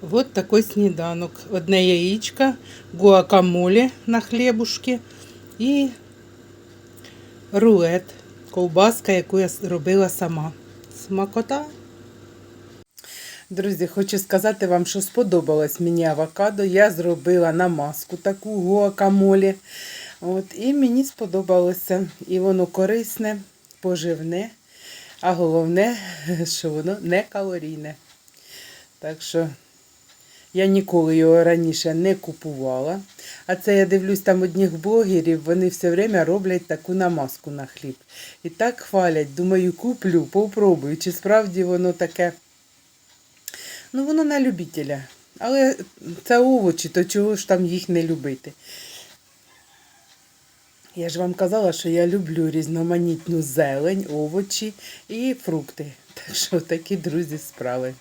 Вот такий сніданок. Одне яєчко, гуакамоле на хлібушки і рулет. Ковбаска, яку я робила сама. Смакота. Друзі, хочу сказати вам, що сподобалось мені авокадо. Я зробила намазку таку гуакамолі. От, і мені сподобалося. І воно корисне, поживне, а головне, що воно не калорійне. Так що я ніколи його раніше не купувала. А це я дивлюсь там одних блогерів, вони все время роблять таку намазку на хліб. І так хвалять. Думаю, куплю, попробую, чи справді воно таке. Ну, воно на любителя. Але це овочі, то чого ж там їх не любити? Я ж вам казала, що я люблю різноманітну зелень, овочі і фрукти. Так що такі друзі справи.